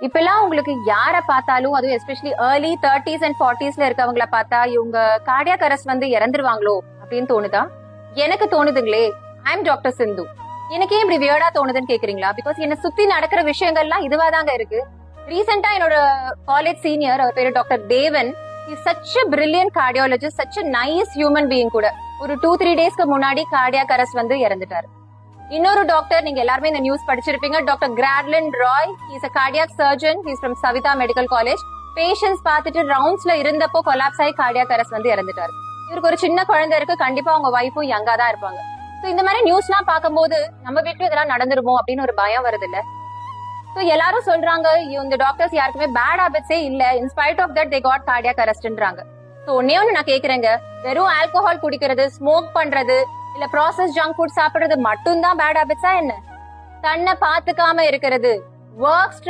இப்பெல்லாம் உங்களுக்கு யார பார்த்தாலும் அதுவும் எஸ்பெஷலி ஏர்லி தேர்ட்டிஸ் அண்ட் ஃபார்ட்டிஸ்ல இருக்கவங்கள பார்த்தா இவங்க கார்டியாக் அரெஸ்ட் வந்து இறந்துருவாங்களோ அப்படின்னு தோணுதா? எனக்கு தோணுதுங்களே ஐ எம் டாக்டர் சிந்து. எனக்கு ஏன் இப்படி வியர்டா தோணுதுன்னு கேக்குறீங்களா? பிகாஸ் என்ன சுத்தி நடக்கிற விஷயங்கள்லாம் இதுவா தாங்க இருக்கு. ரீசெண்டா என்னோட காலேஜ் சீனியர் அவர் பேரு doctor Devan. Is such a brilliant cardiologist such a nice human being கூட. ஒரு டூ த்ரீ டேஸ்க்கு முன்னாடி கார்டியாக் அரெஸ்ட் வந்து இறந்துட்டாரு. இன்னொரு டாக்டர் நீங்க எல்லாருமே இந்த நியூஸ் படிச்சிருப்பீங்க. Doctor Gradlin Roy is a cardiac surgeon he's from Saveetha medical college patients பார்த்துட்டு ரவுண்ட்ஸ்ல இருந்தப்போ கொலாப்ஸ் ஆகி கார்டியாக் அரெஸ்ட் வந்து இறந்துட்டாரு. இவருக்கு ஒரு சின்ன குழந்தை இருக்கு. கண்டிப்பா அவங்க ஒய்ஃபும் யங்கா தான் இருப்பாங்க. சோ இந்த மாதிரி நியூஸ்லாம் பார்க்கும்போது நம்ம வீட்டுல இதெல்லாம் நடந்துருமோ அப்படின்னு ஒரு பயம் வருது இல்ல ஸோ எல்லாரும் சொல்றாங்க இந்த டாக்டர்ஸ் யாருக்குமே பேட் ஹேபிட்ஸே இல்ல. In spite of that they got cardiac அரஸ்ட்ன்றாங்க so ஒன்னே ஒண்ணு நான் கேக்குறேங்க. வெறும் ஆல்கோஹால் குடிக்கிறது ஸ்மோக் பண்றது இல்ல ப்ராசஸ் ஜங்க் ஃபுட் சாப்பிடுறது மட்டும்தான் பேட் ஹாபிட்ஸா என்ன? தன்னை பாத்துக்காம இருக்கிறது. Work stress